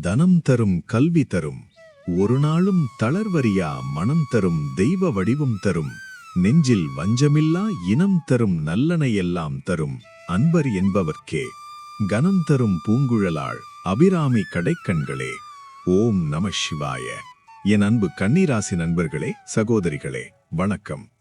தனம் தரும் கல்வி தரும். ஒரு நாளும் தளர்வரியா மனம் தரும் தெய்வ வடிவம் தரும். நெஞ்சில் வஞ்சமில்லா இனம் தரும் நல்லனையெல்லாம் தரும். அன்பர் என்பவர்க்கே. கனம் தரும் பூங்குழலாள் அபிராமி கடைக்கண்களே. ஓம் நம சிவாய. என் அன்பு கன்னிராசி நண்பர்களே சகோதரிகளே வணக்கம்.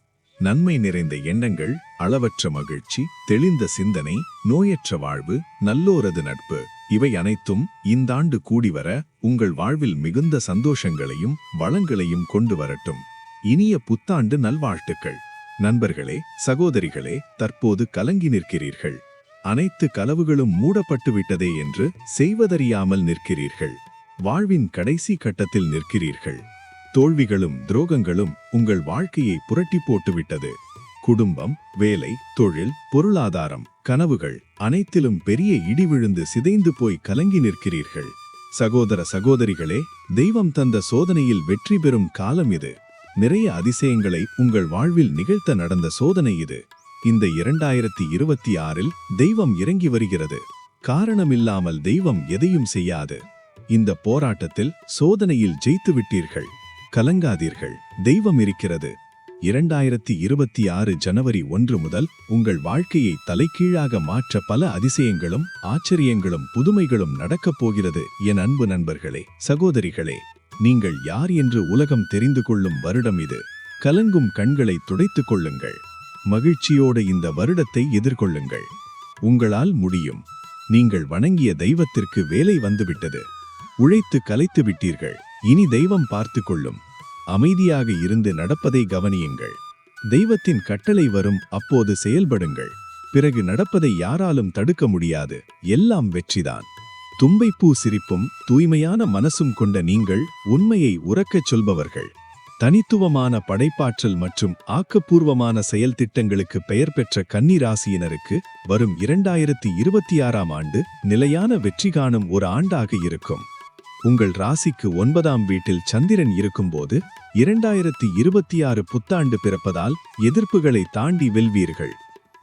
நன்மை நிறைந்த எண்ணங்கள் அளவற்ற மகிழ்ச்சி தெளிந்த சிந்தனை நோயற்ற வாழ்வு நல்லோரது நட்பு இவை அனைத்தும் இந்தாண்டு கூடிவர உங்கள் வாழ்வில் மிகுந்த சந்தோஷங்களையும் வளங்களையும் கொண்டு வரட்டும். இனிய புத்தாண்டு நல்வாழ்த்துக்கள். நண்பர்களே சகோதரிகளே தற்போது கலங்கி நிற்கிறீர்கள். அனைத்து கலவுகளும் மூடப்பட்டு விட்டதே என்று செய்வதறியாமல் நிற்கிறீர்கள். வாழ்வின் கடைசி கட்டத்தில் நிற்கிறீர்கள். தோல்விகளும் துரோகங்களும் உங்கள் வாழ்க்கையை புரட்டி போட்டுவிட்டது. குடும்பம் வேலை தொழில் பொருளாதாரம் கனவுகள் அனைத்திலும் பெரிய இடி விழுந்து சிதைந்து போய் கலங்கி நிற்கிறீர்கள். சகோதர சகோதரிகளே தெய்வம் தந்த சோதனையில் வெற்றி பெறும் காலம் இது. நிறைய அதிசயங்களை உங்கள் வாழ்வில் நிகழ்த்த நடந்த சோதனை இது. இந்த இரண்டாயிரத்தி இருபத்தி ஆறில் தெய்வம் இறங்கி வருகிறது. காரணமில்லாமல் தெய்வம் எதையும் செய்யாது. இந்த போராட்டத்தில் சோதனையில் ஜெயித்து விட்டீர்கள் கலங்காதீர்கள். தெய்வம் இருக்கிறது. இரண்டாயிரத்தி இருபத்தி ஆறு ஜனவரி ஒன்று முதல் உங்கள் வாழ்க்கையை தலைகீழாக மாற்ற பல அதிசயங்களும் ஆச்சரியங்களும் புதுமைகளும் நடக்கப் போகிறது. என் அன்பு நண்பர்களே சகோதரிகளே நீங்கள் யார் என்று உலகம் தெரிந்து கொள்ளும் வருடம் இது. கலங்கும் கண்களை துடைத்துக் கொள்ளுங்கள். மகிழ்ச்சியோடு இந்த வருடத்தை எதிர்கொள்ளுங்கள். உங்களால் முடியும். நீங்கள் வணங்கிய தெய்வத்திற்கு வேலை வந்துவிட்டது. உழைத்து கலைத்து விட்டீர்கள். இனி தெய்வம் பார்த்து கொள்ளும் அமைதியாக இருந்து நடப்பதை கவனியுங்கள். தெய்வத்தின் கட்டளை வரும் அப்போது செயல்படுங்கள். பிறகு நடப்பதை யாராலும் தடுக்க முடியாது. எல்லாம் வெற்றிதான். தும்பைப்பூ சிரிப்பும் தூய்மையான மனசும் கொண்ட நீங்கள் உண்மையை உறக்கச் சொல்பவர்கள். தனித்துவமான படைப்பாற்றல் மற்றும் ஆக்கப்பூர்வமான செயல் திட்டங்களுக்கு பெயர் பெற்ற கன்னிராசியினருக்கு வரும் இரண்டாயிரத்தி இருபத்தி ஆறாம் ஆண்டு நிலையான வெற்றி காணும் ஒரு ஆண்டாக இருக்கும். உங்கள் ராசிக்கு ஒன்பதாம் வீட்டில் சந்திரன் இருக்கும்போது இரண்டாயிரத்தி இருபத்தி ஆறு புத்தாண்டு பிறப்பதால் எதிர்ப்புகளை தாண்டி வெல்வீர்கள்.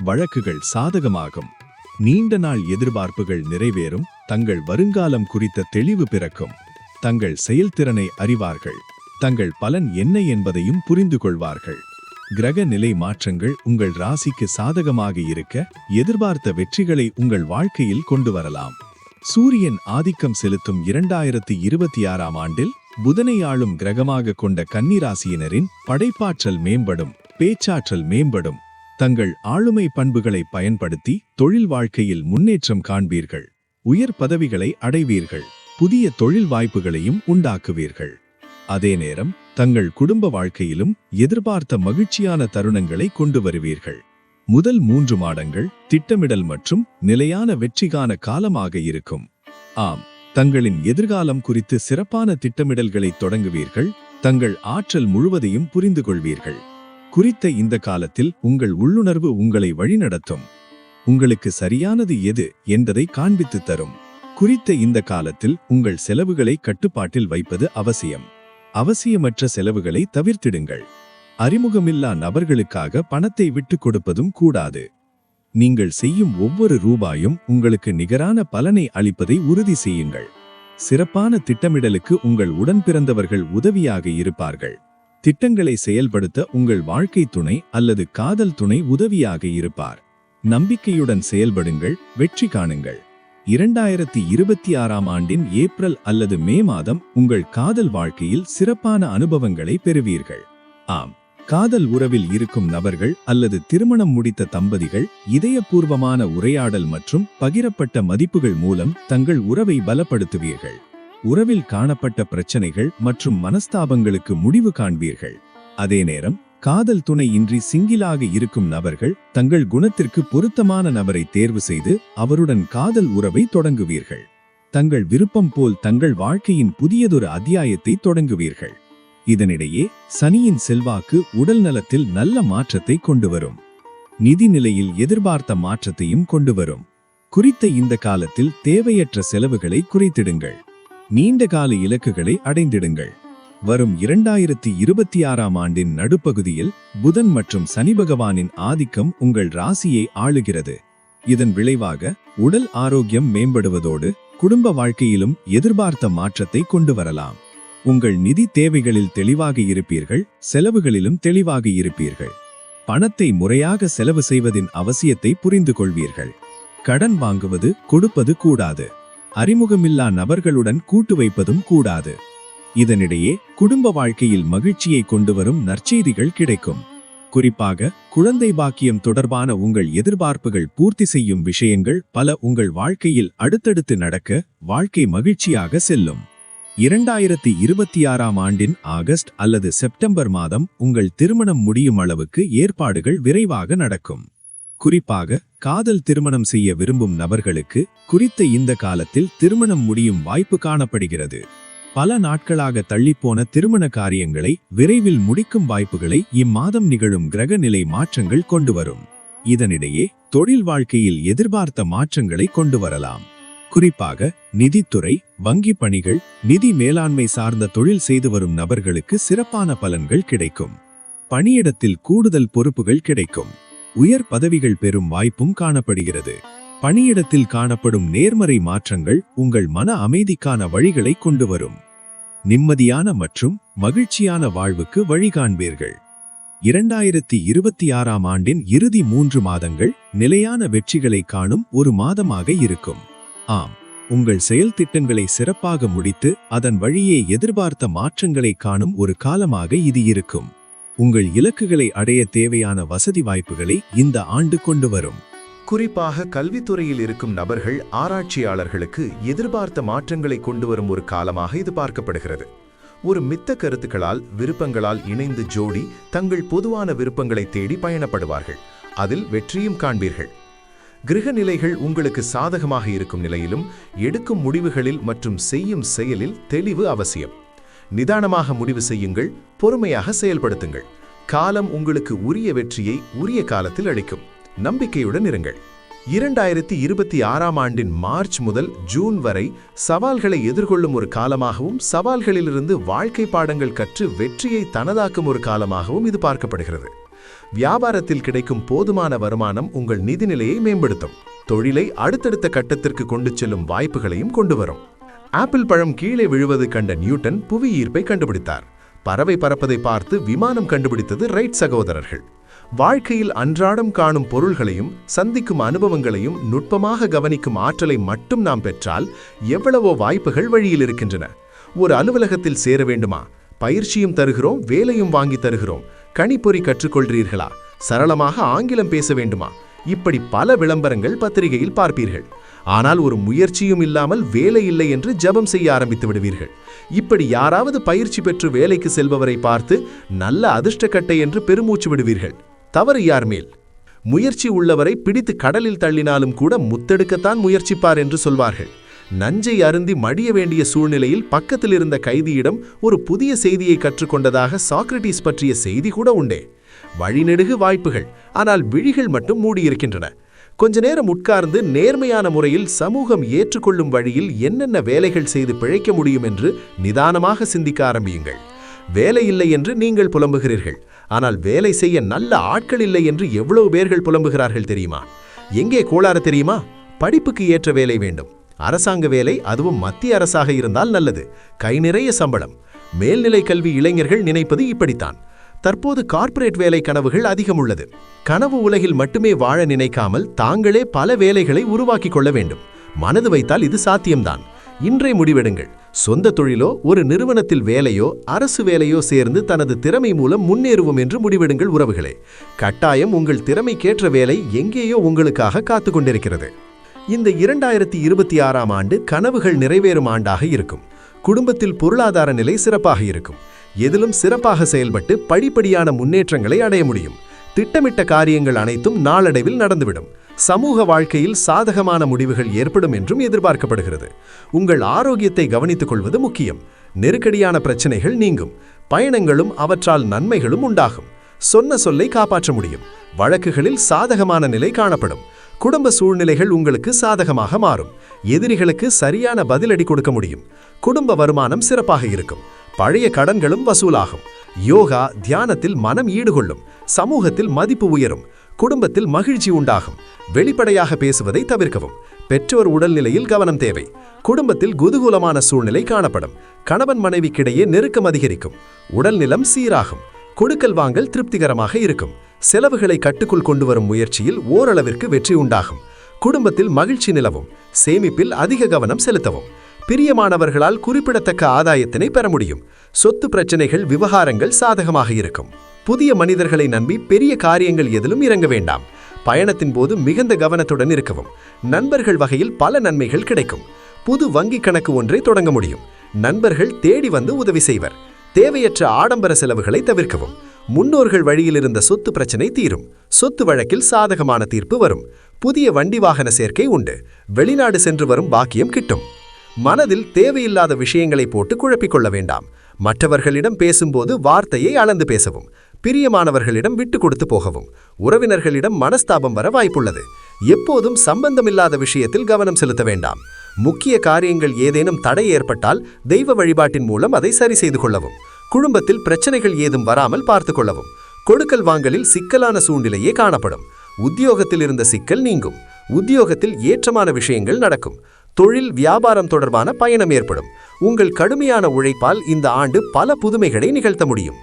வழக்குகள் சாதகமாகும். நீண்ட நாள் எதிர்பார்ப்புகள் நிறைவேறும். தங்கள் வருங்காலம் குறித்த தெளிவு பிறக்கும். தங்கள் செயல்திறனை அறிவார்கள். தங்கள் பலன் என்ன என்பதையும் புரிந்து கொள்வார்கள். கிரக நிலை மாற்றங்கள் உங்கள் ராசிக்கு சாதகமாக இருக்க எதிர்பார்த்த வெற்றிகளை உங்கள் வாழ்க்கையில் கொண்டு வரலாம். சூரியன் ஆதிக்கம் செலுத்தும் இரண்டாயிரத்தி இருபத்தி ஆறாம் ஆண்டில் புதனை ஆளும் கிரகமாக கொண்ட கன்னிராசியினரின் படைப்பாற்றல் மேம்படும் பேச்சாற்றல் மேம்படும். தங்கள் ஆளுமை பண்புகளை பயன்படுத்தி தொழில் வாழ்க்கையில் முன்னேற்றம் காண்பீர்கள். உயர் பதவிகளை அடைவீர்கள். புதிய தொழில் வாய்ப்புகளையும் உண்டாக்குவீர்கள். அதே நேரம் தங்கள் குடும்ப வாழ்க்கையிலும் எதிர்பார்த்த மகிழ்ச்சியான தருணங்களை கொண்டு வருவீர்கள். முதல் மூன்று மாதங்கள் திட்டமிடல் மற்றும் நிலையான வெற்றிக்கான காலமாக இருக்கும். ஆம் தங்களின் எதிர்காலம் குறித்து சிறப்பான திட்டமிடல்களை தொடங்குவீர்கள் தங்கள் ஆற்றல் முழுவதையும் புரிந்து கொள்வீர்கள் குறித்த இந்த காலத்தில் உங்கள் உள்ளுணர்வு உங்களை வழிநடத்தும். உங்களுக்கு சரியானது எது என்பதை காண்பித்து தரும். குறித்த இந்த காலத்தில் உங்கள் செலவுகளை கட்டுப்பாட்டில் வைப்பது அவசியம். அவசியமற்ற செலவுகளை தவிர்த்திடுங்கள். அறிமுகமில்லா நபர்களுக்காக பணத்தை விட்டுக் கொடுப்பதும் கூடாது. நீங்கள் செய்யும் ஒவ்வொரு ரூபாயும் உங்களுக்கு நிகரான பலனை அளிப்பதை உறுதி செய்யுங்கள். சிறப்பான திட்டமிடலுக்கு உங்கள் உடன் பிறந்தவர்கள் உதவியாக இருப்பார்கள். திட்டங்களை செயல்படுத்த உங்கள் வாழ்க்கை துணை அல்லது காதல் துணை உதவியாக இருப்பார். நம்பிக்கையுடன் செயல்படுங்கள் வெற்றி காணுங்கள். இரண்டாயிரத்தி இருபத்தி ஆறாம் ஆண்டின் ஏப்ரல் அல்லது மே மாதம் உங்கள் காதல் வாழ்க்கையில் சிறப்பான அனுபவங்களை பெறுவீர்கள். ஆம். காதல் உறவில் இருக்கும் நபர்கள் அல்லது திருமணம் முடித்த தம்பதிகள் இதயபூர்வமான உரையாடல் மற்றும் பகிரப்பட்ட மதிப்புகள் மூலம் தங்கள் உறவை பலப்படுத்துவீர்கள். உறவில் காணப்பட்ட பிரச்சனைகள் மற்றும் மனஸ்தாபங்களுக்கு முடிவு காண்பீர்கள். அதே நேரம் காதல் துணை இன்றி சிங்கிலாக இருக்கும் நபர்கள் தங்கள் குணத்திற்கு பொருத்தமான நபரை தேர்வு செய்து அவருடன் காதல் உறவை தொடங்குவீர்கள். தங்கள் விருப்பம் போல் தங்கள் வாழ்க்கையின் புதியதொரு அத்தியாயத்தை தொடங்குவீர்கள். இதனிடையே சனியின் செல்வாக்கு உடல் நலத்தில் நல்ல மாற்றத்தை கொண்டு வரும் நிதி நிலையில் எதிர்பார்த்த மாற்றத்தையும் கொண்டு வரும் குறித்த இந்த காலத்தில் தேவையற்ற செலவுகளை குறைத்திடுங்கள். நீண்ட கால இலக்குகளை அடைந்திடுங்கள். வரும் இரண்டாயிரத்தி இருபத்தி ஆறாம் ஆண்டின் நடுப்பகுதியில் புதன் மற்றும் சனி பகவானின் ஆதிக்கம் உங்கள் ராசியை ஆளுகிறது. இதன் விளைவாக உடல் ஆரோக்கியம் மேம்படுவதோடு குடும்ப வாழ்க்கையிலும் எதிர்பார்த்த மாற்றத்தை கொண்டு வரலாம் உங்கள் நிதி தேவைகளில் தெளிவாக இருப்பீர்கள் செலவுகளிலும் தெளிவாக இருப்பீர்கள். பணத்தை முறையாக செலவு செய்வதின் அவசியத்தை புரிந்து கொள்வீர்கள் கடன் வாங்குவது கொடுப்பது கூடாது. அறிமுகமில்லா நபர்களுடன் கூட்டு வைப்பதும் கூடாது. இதனிடையே குடும்ப வாழ்க்கையில் மகிழ்ச்சியை கொண்டு வரும் நற்செய்திகள் கிடைக்கும். குறிப்பாக குழந்தை பாக்கியம் தொடர்பான உங்கள் எதிர்பார்ப்புகள் பூர்த்தி செய்யும் விஷயங்கள் பல உங்கள் வாழ்க்கையில் அடுத்தடுத்து நடக்க வாழ்க்கை மகிழ்ச்சியாக செல்லும். இரண்டாயிரத்தி இருபத்தி ஆறாம் ஆண்டின் ஆகஸ்ட் அல்லது செப்டம்பர் மாதம் உங்கள் திருமணம் முடியும் அளவுக்கு ஏற்பாடுகள் விரைவாக நடக்கும். குறிப்பாக காதல் திருமணம் செய்ய விரும்பும் நபர்களுக்கு குறித்த இந்த காலத்தில் திருமணம் முடியும் வாய்ப்பு காணப்படுகிறது. பல நாட்களாக தள்ளிப்போன திருமண காரியங்களை விரைவில் முடிக்கும் வாய்ப்புகளை இம்மாதம் நிகழும் கிரக நிலை மாற்றங்கள் கொண்டு வரும். இதனிடையே தொழில் வாழ்க்கையில் எதிர்பார்த்த மாற்றங்களை கொண்டு வரலாம். குறிப்பாக நிதித்துறை வங்கி பணிகள் நிதி மேலாண்மை சார்ந்த தொழில் செய்து வரும் நபர்களுக்கு சிறப்பான பலன்கள் கிடைக்கும். பணியிடத்தில் கூடுதல் பொறுப்புகள் கிடைக்கும். உயர் பதவிகள் பெறும் வாய்ப்பும் காணப்படுகிறது. பணியிடத்தில் காணப்படும் நேர்மறை மாற்றங்கள் உங்கள் மன அமைதிக்கான வழிகளை கொண்டு வரும். நிம்மதியான மற்றும் மகிழ்ச்சியான வாழ்வுக்கு வழிகாண்பீர்கள். இரண்டாயிரத்தி இருபத்தி ஆறாம் ஆண்டின் இறுதி மூன்று மாதங்கள் நிலையான வெற்றிகளை காணும் ஒரு மாதமாக இருக்கும். ஆம். உங்கள் செயல் திட்டங்களை சிறப்பாக முடித்து அதன் வழியே எதிர்பார்த்த மாற்றங்களை காணும் ஒரு காலமாக இது இருக்கும். உங்கள் இலக்குகளை அடைய தேவையான வசதி வாய்ப்புகளை இந்த ஆண்டு கொண்டு வரும். குறிப்பாக கல்வித்துறையில் இருக்கும் நபர்கள் ஆராய்ச்சியாளர்களுக்கு எதிர்பார்த்த மாற்றங்களை கொண்டு வரும் ஒரு காலமாக இது பார்க்கப்படுகிறது. ஒரு மித்த கருத்துக்களால் விருப்பங்களால் இணைந்து ஜோடி தங்கள் பொதுவான விருப்பங்களை தேடி பயணப்படுவார்கள். அதில் வெற்றியும் காண்பீர்கள். கிரக நிலைகள் உங்களுக்கு சாதகமாக இருக்கும் நிலையிலும் எடுக்கும் முடிவுகளில் மற்றும் செய்யும் செயலில் தெளிவு அவசியம். நிதானமாக முடிவு செய்யுங்கள் பொறுமையாக செயல்படுத்துங்கள். காலம் உங்களுக்கு உரிய வெற்றியை உரிய காலத்தில் அளிக்கும். நம்பிக்கையுடன் இருங்கள். இரண்டாயிரத்தி இருபத்தி ஆறாம் ஆண்டின் மார்ச் முதல் ஜூன் வரை சவால்களை எதிர்கொள்ளும் ஒரு காலமாகவும் சவால்களிலிருந்து வாழ்க்கை பாடங்கள் கற்று வெற்றியை தனதாக்கும் ஒரு காலமாகவும் இது பார்க்கப்படுகிறது. வியாபாரத்தில் கிடைக்கும் போதுமான வருமானம் உங்கள் நிதிநிலையை மேம்படுத்தும். தொழிலை அடுத்தடுத்த கட்டத்திற்கு கொண்டு செல்லும் வாய்ப்புகளையும் கொண்டு வரும். ஆப்பிள் பழம் கீழே விழுவது கண்ட நியூட்டன் புவி ஈர்ப்பை கண்டுபிடித்தார். பறவை பறப்பதை பார்த்து விமானம் கண்டுபிடித்தது ரைட் சகோதரர்கள். வாழ்க்கையில் அன்றாடம் காணும் பொருள்களையும் சந்திக்கும் அனுபவங்களையும் நுட்பமாக கவனிக்கும் ஆற்றலை மட்டும் நாம் பெற்றால் எவ்வளவோ வாய்ப்புகள் வழியில் இருக்கின்றன. ஒரு அலுவலகத்தில் சேர வேண்டுமா? பயிற்சியும் தருகிறோம் வேலையும் வாங்கி தருகிறோம். கணிப்பொறி கற்றுக்கொள்கிறீர்களா சரளமாக ஆங்கிலம் பேச வேண்டுமா? இப்படி பல விளம்பரங்கள் பத்திரிகையில் பார்ப்பீர்கள். ஆனால் ஒரு முயற்சியும் இல்லாமல் வேலை இல்லை என்று ஜபம் செய்ய ஆரம்பித்து விடுவீர்கள். இப்படி யாராவது பயிற்சி பெற்று வேலைக்கு செல்பவரை பார்த்து நல்ல அதிர்ஷ்டக்கட்டை என்று பெருமூச்சு விடுவீர்கள். தவறு யார் மேல்? முயற்சி உள்ளவரை பிடித்து கடலில் தள்ளினாலும் கூட முத்தெடுக்கத்தான் முயற்சிப்பார் என்று சொல்வார்கள். நஞ்சை அருந்தி மடிய வேண்டிய சூழ்நிலையில் பக்கத்தில் இருந்த கைதியிடம் ஒரு புதிய செய்தியை கற்றுக்கொண்டதாக சாக்ரட்டிஸ் பற்றிய செய்தி கூட உண்டே. வழிநெடுகு வாய்ப்புகள் ஆனால் விழிகள் மட்டும் மூடியிருக்கின்றன. கொஞ்ச நேரம் உட்கார்ந்து நேர்மையான முறையில் சமூகம் ஏற்றுக்கொள்ளும் வழியில் என்னென்ன வேலைகள் செய்து பிழைக்க முடியும் என்று நிதானமாக சிந்திக்க ஆரம்பியுங்கள். வேலை இல்லை என்று நீங்கள் புலம்புகிறீர்கள். ஆனால் வேலை செய்ய நல்ல ஆட்கள் இல்லை என்று எவ்வளவு பேர்கள் புலம்புகிறார்கள் தெரியுமா? எங்கே கோளாறு தெரியுமா? படிப்புக்கு ஏற்ற வேலை வேண்டும். அரசாங்க வேலை அதுவும் மத்திய அரசாக இருந்தால் நல்லது. கை நிறைய சம்பளம். மேல்நிலை கல்வி இளைஞர்கள் நினைப்பது இப்படித்தான். தற்போது கார்ப்பரேட் வேலை கனவுகள் அதிகம் உள்ளது கனவு உலகில் மட்டுமே வாழ நினைக்காமல் தாங்களே பல வேலைகளை உருவாக்கிக் கொள்ள வேண்டும். மனது வைத்தால் இது சாத்தியம்தான். இன்றை முடிவெடுங்கள். சொந்த தொழிலோ ஒரு நிறுவனத்தில் வேலையோ அரசு வேலையோ சேர்ந்து தனது திறமை மூலம் முன்னேறுவோம் என்று முடிவெடுங்கள் உறவுகளே. கட்டாயம் உங்கள் திறமைக்கேற்ற வேலை எங்கேயோ உங்களுக்காக காத்து கொண்டிருக்கிறது. இந்த இரண்டாயிரத்தி இருபத்தி ஆறாம் ஆண்டு கனவுகள் நிறைவேறும் ஆண்டாக இருக்கும். குடும்பத்தில் பொருளாதார நிலை சிறப்பாக இருக்கும். எதிலும் சிறப்பாக செயல்பட்டு படிப்படியான முன்னேற்றங்களை அடைய முடியும். திட்டமிட்ட காரியங்கள் அனைத்தும் நாளடைவில் நடந்துவிடும். சமூக வாழ்க்கையில் சாதகமான முடிவுகள் ஏற்படும் என்றும் எதிர்பார்க்கப்படுகிறது. உங்கள் ஆரோக்கியத்தை கவனித்துக் கொள்வது முக்கியம். நெருக்கடியான பிரச்சனைகள் நீங்கும். பயணங்களும் அவற்றால் நன்மைகளும் உண்டாகும். சொன்ன சொல்லை காப்பாற்ற முடியும். வழக்குகளில் சாதகமான நிலை காணப்படும். குடும்ப சூழ்நிலைகள் உங்களுக்கு சாதகமாக மாறும். எதிரிகளுக்கு சரியான பதிலடி கொடுக்க முடியும். குடும்ப வருமானம் சிறப்பாக இருக்கும். பழைய கடன்களும் வசூலாகும். யோகா தியானத்தில் மனம் ஈடுகொள்ளும். சமூகத்தில் மதிப்பு உயரும். குடும்பத்தில் மகிழ்ச்சி உண்டாகும். வெளிப்படையாக பேசுவதை தவிர்க்கவும். பெற்றோர் உடல்நிலையில் கவனம் தேவை. குடும்பத்தில் குதூகூலமான சூழ்நிலை காணப்படும். கணவன் மனைவிக்கிடையே நெருக்கம் அதிகரிக்கும். உடல்நிலம் சீராகும். கொடுக்கல் வாங்கல் திருப்திகரமாக இருக்கும். செலவுகளை கட்டுக்குள் கொண்டு வரும் முயற்சியில் ஓரளவிற்கு வெற்றி உண்டாகும். குடும்பத்தில் மகிழ்ச்சி நிலவும். சேமிப்பில் அதிக கவனம் செலுத்தவும். பிரியமானவர்களால் குறிப்பிடத்தக்க ஆதாயத்தினை பெற முடியும். சொத்து பிரச்சனைகள் விவகாரங்கள் சாதகமாக இருக்கும். புதிய மனிதர்களை நம்பி பெரிய காரியங்கள் எதிலும் இறங்க வேண்டாம். பயணத்தின் போது மிகுந்த கவனத்துடன் இருக்கவும். நண்பர்கள் வகையில் பல நன்மைகள் கிடைக்கும். புது வங்கி கணக்கு ஒன்றை தொடங்க முடியும். நண்பர்கள் தேடி வந்து உதவி செய்வர். தேவையற்ற ஆடம்பர செலவுகளை தவிர்க்கவும். முன்னோர்கள் வழியில் இருந்த சொத்து பிரச்சனை தீரும். சொத்து வழக்கில் சாதகமான தீர்ப்பு வரும். புதிய வண்டி வாகன சேர்க்கை உண்டு. வெளிநாடு சென்று வரும் பாக்கியம் கிட்டும். மனதில் தேவையில்லாத விஷயங்களை போட்டு குழப்பிக் கொள்ள வேண்டாம். மற்றவர்களிடம் பேசும்போது வார்த்தையை அளந்து பேசவும். பிரியமானவர்களிடம் விட்டு கொடுத்து போகவும். உறவினர்களிடம் மனஸ்தாபம் வர வாய்ப்புள்ளது. எப்போதும் சம்பந்தமில்லாத விஷயத்தில் கவனம் செலுத்த வேண்டாம். முக்கிய காரியங்கள் ஏதேனும் தடை ஏற்பட்டால் தெய்வ வழிபாட்டின் மூலம் அதை சரி செய்து கொள்ளவும். குடும்பத்தில் பிரச்சனைகள் ஏதும் வராமல் பார்த்து கொள்ளவும். கொடுக்கல் வாங்கலில் சிக்கலான சூழ்நிலையே காணப்படும். உத்தியோகத்தில் இருந்த சிக்கல் நீங்கும். உத்தியோகத்தில் ஏற்றமான விஷயங்கள் நடக்கும். தொழில் வியாபாரம் தொடர்பான பயணம் ஏற்படும். உங்கள் கடுமையான உழைப்பால் இந்த ஆண்டு பல புதுமைகளை நிகழ்த்த முடியும்.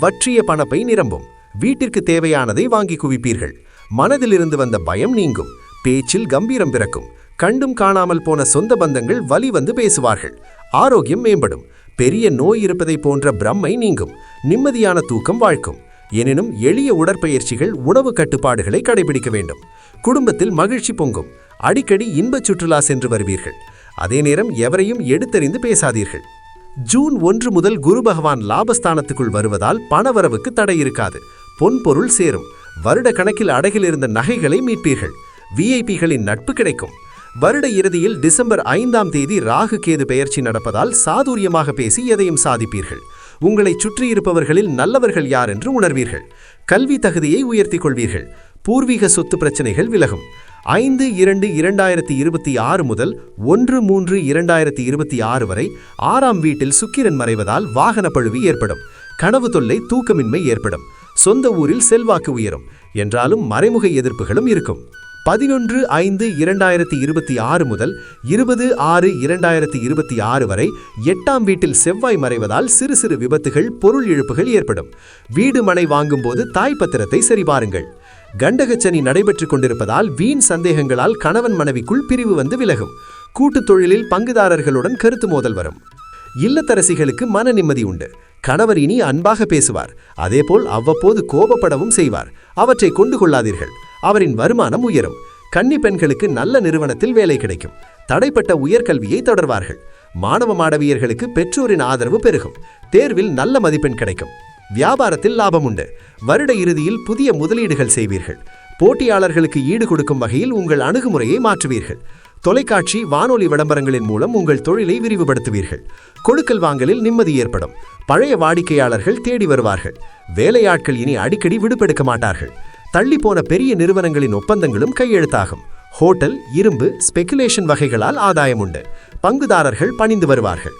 வற்றிய பணப்பை நிரம்பும். வீட்டிற்கு தேவையானதை வாங்கி குவிப்பீர்கள். மனதிலிருந்து வந்த பயம் நீங்கும். பேச்சில் கம்பீரம் பிறக்கும். கண்டும் காணாமல் போன சொந்த பந்தங்கள் வலி வந்து பேசுவார்கள். ஆரோக்கியம் மேம்படும். பெரிய நோய் இருப்பதை போன்ற பிரம்மை நீங்கும் நிம்மதியான தூக்கம் வாழ்க்கும். எனினும் எளிய உடற்பயிற்சிகள் உணவு கட்டுப்பாடுகளை கடைபிடிக்க வேண்டும். குடும்பத்தில் மகிழ்ச்சி பொங்கும். அடிக்கடி இன்பச் சுற்றுலா சென்று வருவீர்கள். அதே நேரம் எவரையும் எடுத்தறிந்து பேசாதீர்கள். ஜூன் ஒன்று முதல் குரு பகவான் லாபஸ்தானத்துக்குள் வருவதால் பணவரவுக்கு தடை இருக்காது. பொன் பொருள் சேரும். வருட கணக்கில் அடகில் இருந்த நகைகளை மீட்பீர்கள். விஐபிகளின் நட்பு கிடைக்கும். வருட இறுதியில் டிசம்பர் ஐந்தாம் தேதி ராகு கேது பெயர்ச்சி நடப்பதால் சாதுரியமாக பேசி எதையும் சாதிப்பீர்கள். உங்களை சுற்றியிருப்பவர்களில் நல்லவர்கள் யார் என்று உணர்வீர்கள். கல்வி தகுதியை உயர்த்திக் கொள்வீர்கள். பூர்வீக சொத்து பிரச்சனைகள் விலகும். ஐந்து இரண்டு இரண்டாயிரத்தி இருபத்தி ஆறு முதல் ஒன்று மூன்று இரண்டாயிரத்தி இருபத்தி ஆறு வரை ஆறாம் வீட்டில் சுக்கிரன் மறைவதால் வாகன பழுவி ஏற்படும். கனவு தொல்லை தூக்கமின்மை ஏற்படும். சொந்த ஊரில் செல்வாக்கு உயரும். என்றாலும் மறைமுக எதிர்ப்புகளும் இருக்கும். பதினொன்று ஐந்து இரண்டாயிரத்தி இருபத்தி ஆறு முதல் இருபது ஆறு இரண்டாயிரத்தி இருபத்தி ஆறு வரை எட்டாம் வீட்டில் செவ்வாய் மறைவதால் சிறு சிறு விபத்துகள் பொருள் இழப்புகள் ஏற்படும். வீடு மனை வாங்கும்போது தாய் பத்திரத்தை சரிபாருங்கள். கண்டகச்சனி நடைபெற்றுக் கொண்டிருப்பதால் வீண் சந்தேகங்களால் கணவன் மனைவிக்குள் பிரிவு வந்து விலகும். கூட்டுத் தொழிலில் பங்குதாரர்களுடன் கருத்து மோதல் வரும். இல்லத்தரசிகளுக்கு மன நிம்மதி உண்டு. கணவர் இனி அன்பாக பேசுவார். அதேபோல் அவ்வப்போது கோபப்படவும் செய்வார். அவற்றை கொண்டு கொள்ளாதீர்கள். அவரின் வருமானம் உயரும். கன்னி பெண்களுக்கு நல்ல நிறுவனத்தில் வேலை கிடைக்கும். தடைப்பட்ட உயர்கல்வியை தொடர்வார்கள். மாணவ மாணவியர்களுக்கு பெற்றோரின் ஆதரவு பெருகும். தேர்வில் நல்ல மதிப்பெண் கிடைக்கும். வியாபாரத்தில் லாபம் உண்டு. வருட இறுதியில் புதிய முதலீடுகள் செய்வீர்கள். போட்டியாளர்களுக்கு ஈடு கொடுக்கும் வகையில் உங்கள் அணுகுமுறையை மாற்றுவீர்கள். தொலைக்காட்சி வானொலி விளம்பரங்களின் மூலம் உங்கள் தொழிலை விரிவுபடுத்துவீர்கள். கொடுக்கல் வாங்கலில் நிம்மதி ஏற்படும். பழைய வாடிக்கையாளர்கள் தேடி வருவார்கள். வேலையாட்கள் இனி அடிக்கடி விடுபெடுக்க மாட்டார்கள். தள்ளி போன பெரிய நிறுவனங்களின் ஒப்பந்தங்களும் கையெழுத்தாகும். ஹோட்டல் இரும்பு ஸ்பெகுலேஷன் வகைகளால் ஆதாயம் உண்டு. பங்குதாரர்கள் பணிந்து வருவார்கள்.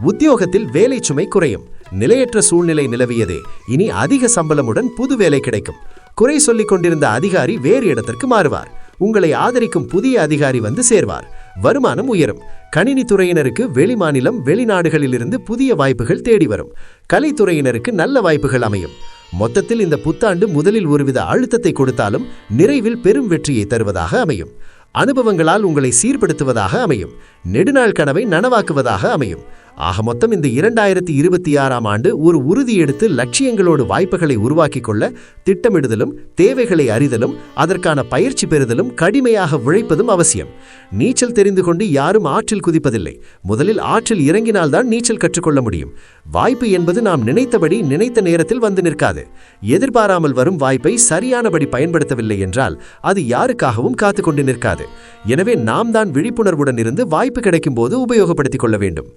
உத்தியோகத்தில் வேலை சுமை குறையும். நிலையற்ற சூழ்நிலை நிலவியதே. இனி அதிக சம்பளமுடன் புது வேலை கிடைக்கும். குறை சொல்லிக் கொண்டிருந்த அதிகாரி வேறு இடத்திற்கு மாறுவார். உங்களை ஆதரிக்கும் புதிய அதிகாரி வந்து சேர்வார். வருமானம் உயரும். கணினி துறையினருக்கு வெளிமாநிலம் வெளிநாடுகளிலிருந்து புதிய வாய்ப்புகள் தேடி வரும். கலைத்துறையினருக்கு நல்ல வாய்ப்புகள் அமையும். மொத்தத்தில் இந்த புத்தாண்டு முதலில் ஒருவித அழுத்தத்தை கொடுத்தாலும் நிறைவில் பெரும் வெற்றியை தருவதாக அமையும். அனுபவங்களால் உங்களை சீர்படுத்துவதாக அமையும். நெடுநாள் கனவை நனவாக்குவதாக அமையும். ஆக மொத்தம் இந்த இரண்டாயிரத்தி இருபத்தி ஆறாம் ஆண்டு ஒரு உறுதி எடுத்து லட்சியங்களோடு வாய்ப்புகளை உருவாக்கி கொள்ள திட்டமிடுதலும் தேவைகளை அறிதலும் அதற்கான பயிற்சி பெறுதலும் கடுமையாக உழைப்பதும் அவசியம். நீச்சல் தெரிந்து கொண்டு யாரும் ஆற்றில் குதிப்பதில்லை. முதலில் ஆற்றில் இறங்கினால்தான் நீச்சல் கற்றுக்கொள்ள முடியும். வாய்ப்பு என்பது நாம் நினைத்தபடி நினைத்த நேரத்தில் வந்து நிற்காது. எதிர்பாராமல் வரும் வாய்ப்பை சரியானபடி பயன்படுத்தவில்லை என்றால் அது யாருக்காகவும் காத்து கொண்டு நிற்காது. எனவே நாம் தான் விழிப்புணர்வுடன் இருந்து வாய்ப்பு கிடைக்கும் போது உபயோகப்படுத்திக் கொள்ள வேண்டும்.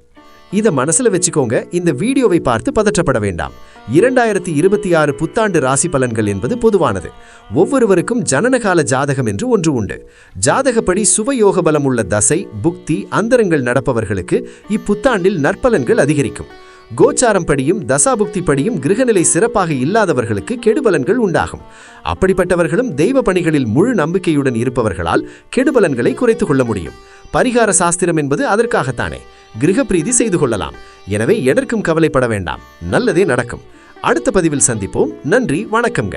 இதை மனசுல வச்சுக்கோங்க இந்த வீடியோவை பார்த்து பதற்றப்பட வேண்டாம். இரண்டாயிரத்தி இருபத்தி ஆறு புத்தாண்டு ராசி பலன்கள் என்பது பொதுவானது. ஒவ்வொருவருக்கும் ஜனனகால ஜாதகம் என்று ஒன்று உண்டு. ஜாதகப்படி சுவயோக பலம் உள்ள தசை புக்தி அந்தரங்கள் நடப்பவர்களுக்கு இப்புத்தாண்டில் நற்பலன்கள் அதிகரிக்கும். கோச்சாரம் படியும் தசாபுக்தி படியும் கிரகநிலை சிறப்பாக இல்லாதவர்களுக்கு கெடுபலன்கள் உண்டாகும். அப்படிப்பட்டவர்களும் தெய்வ பணிகளில் முழு நம்பிக்கையுடன் இருப்பவர்களால் கெடுபலன்களை குறைத்துக் கொள்ள முடியும். பரிகார சாஸ்திரம் என்பது அதற்காகத்தானே. கிரகப்பிரீதி செய்து கொள்ளலாம். எனவே எதற்கும் கவலைப்பட வேண்டாம். நல்லதே நடக்கும். அடுத்த பதிவில் சந்திப்போம். நன்றி வணக்கம்ங்க.